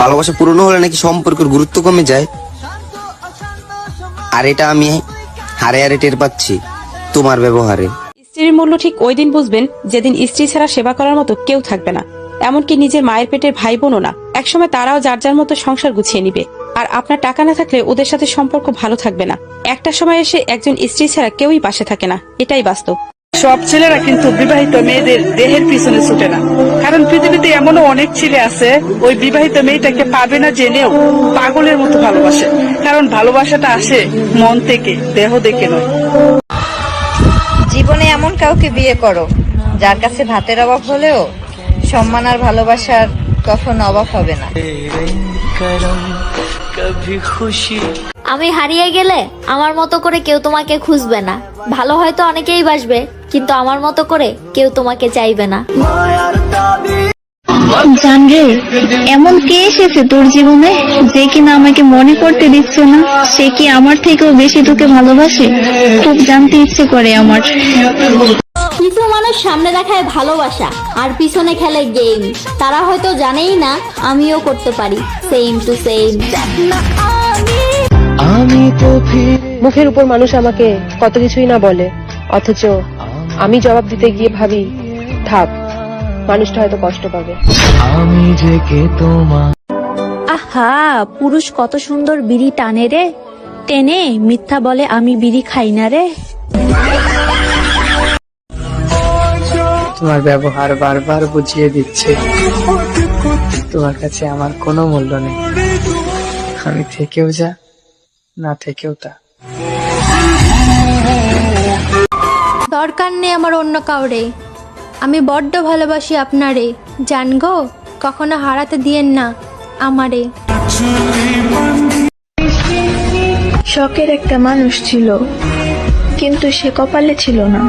ভালোবাসা পুরনো হলে নাকি সম্পর্কের গুরুত্ব কমে যায়? আর এটা আমি হারে হারে টের পাচ্ছি তোমার ব্যবহারে। স্ত্রীর মূল্য ঠিক ওই দিন বুঝবেন যেদিন স্ত্রী ছাড়া সেবা করার মতো কেউ থাকবে না। এমনকি নিজের মায়ের পেটের ভাই বোনও না। একসময় তারাও যার যার মতো সংসার গুছিয়ে নিবে। আর আপনার টাকা না থাকলে ওদের সাথে সম্পর্ক ভালো থাকবে না। একটা সময় এসে একজন স্ত্রী ছাড়া কেউই পাশে থাকে না। এটাই বাস্তব। সব ছেলেরা কিন্তু বিবাহিত মেয়েদের দেহের পিছনে ছুটে না। কারণ পৃথিবীতে এমনও অনেক ছেলে আছে ওই বিবাহিত মেয়েটাকে পাবে না জেনেও পাগলের মতো ভালোবাসে। কারণ ভালোবাসাটা আসে মন থেকে দেহ দেখে নয়। জীবনে এমন কাউকে বিয়ে করো যার কাছে ভাতের অভাব হলেও সম্মান আর ভালোবাসার কখনো অভাব হবে না। আমি হারিয়ে গেলে আমার মতো করে কেউ তোমাকে খুঁজবে না। ভালো হয়তো অনেকেই বাসবে। কিন্তু আমার মতো করে কেউ তোমাকে চাইবে না। জানরে এমন কে এসেছে তোর জীবনে যে কিনা আমাকে মনে করতে দিচ্ছে না? সে কি আমার থেকেও বেশি তোকে ভালোবাসে? খুব জানতে ইচ্ছে করে আমার। কিছু মানুষ সামনে দেখায় ভালোবাসা আর পিছনে খেলে গেম তারা হয়তো জানেই না আমিও করতে পারি। সেম টু সেম মুখের উপর মানুষ আমাকে কত কিছুই না বলে অথচ আমি জবাব দিতে গিয়ে ভাবি থাক মানুষটা হয়তো কষ্ট পাবে। আমি যে কে তোমার? আহা পুরুষ কত সুন্দর বিড়ি টানে রে। টেনে মিথ্যা বলে আমি বিড়ি খাই না রে। তোমার ব্যবহার বারবার বুঝিয়ে দিচ্ছে। তোমার কাছে আমার কোনো মূল্য নেই। আমি থেকেও যা না থেকেও তা। দরকার নেই আমার অন্য কাউরে। আমি বড্ড ভালোবাসি আপনারে। জান গো, কখনো হারাতে দিয়েন না আমারে। শখের একটা মানুষ ছিল, কিন্তু সে কপালে ছিল না।